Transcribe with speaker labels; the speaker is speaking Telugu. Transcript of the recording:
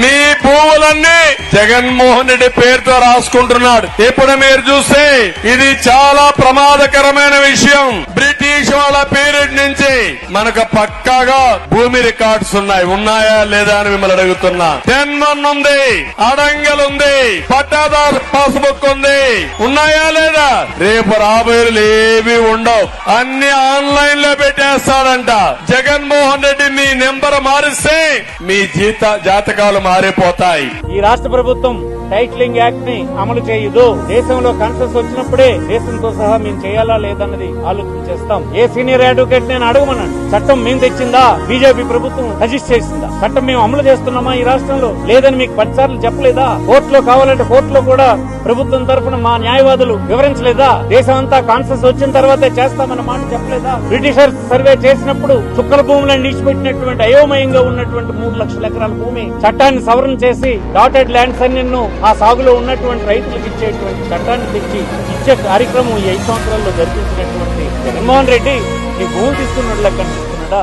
Speaker 1: మీ భూములన్నీ జగన్మోహన్ రెడ్డి పేరుతో రాసుకుంటున్నాడు. ఇప్పుడు మీరు చూస్తే ఇది చాలా ప్రమాదకరమైన విషయం. బ్రిటిష్ వాళ్ళ పీరియడ్ నుంచి మనకు పక్కాగా భూమి రికార్డ్స్ ఉన్నాయి. ఉన్నాయా లేదా అని మిమ్మల్ని అడుగుతున్నా. జన్మన్ ఉంది అడంగల్ ఉంది పట్టాదార్ పాస్బుక్ ఉంది. ఉన్నాయా లేదా? రేపు రాబోయేలు ఏవి ఉండవు. అన్ని ఆన్లైన్లో పెట్టేస్తాడంట జగన్మోహన్ మారిస్తే మీ జీత జాతకాలు మారిపోతాయి.
Speaker 2: ఈ రాష్ట్ర ప్రభుత్వం టైట్లింగ్ యాక్ట్ని అమలు చేయదు. దేశంలో కన్సెస్ వచ్చినప్పుడే దేశంతో సహా మేము చేయాలా లేదన్నది ఆలోచన చేస్తాం. ఏ సీనియర్ అడ్వకేట్ నేను అడగమన్నాను చట్టం మేము తెచ్చిందా? బీజేపీ ప్రభుత్వం సజెస్ట్ చేసిందా? చట్టం మేము అమలు చేస్తున్నామా ఈ రాష్ట్రంలో? లేదని మీకు పదిసార్లు చెప్పలేదా? కోర్టులో కావాలంటే కోర్టులో కూడా ప్రభుత్వం తరఫున మా న్యాయవాదులు వివరించలేదా? దేశం అంతా కాన్సెస్ వచ్చిన తర్వాతే చేస్తామన్న మాట చెప్పలేదా? బ్రిటిషర్స్ సర్వే చేసినప్పుడు చుక్కల భూములను నిలిచిపెట్టినటువంటి అయోమయంగా ఉన్నటువంటి మూడు లక్షల ఎకరాల భూమి చట్టాన్ని సవరణ చేసి డాటెడ్ ల్యాండ్స్ అన్ని ఆ సాగులో ఉన్నటువంటి రైతులకు ఇచ్చేటువంటి చట్టాన్ని తెచ్చి ఇచ్చే కార్యక్రమం ఈ ఐదు సంవత్సరాల్లో జరిపించినటువంటి జగన్మోహన్ రెడ్డి నీ భూమి తీసుకున్నట్లు కనిపిస్తున్నాడా?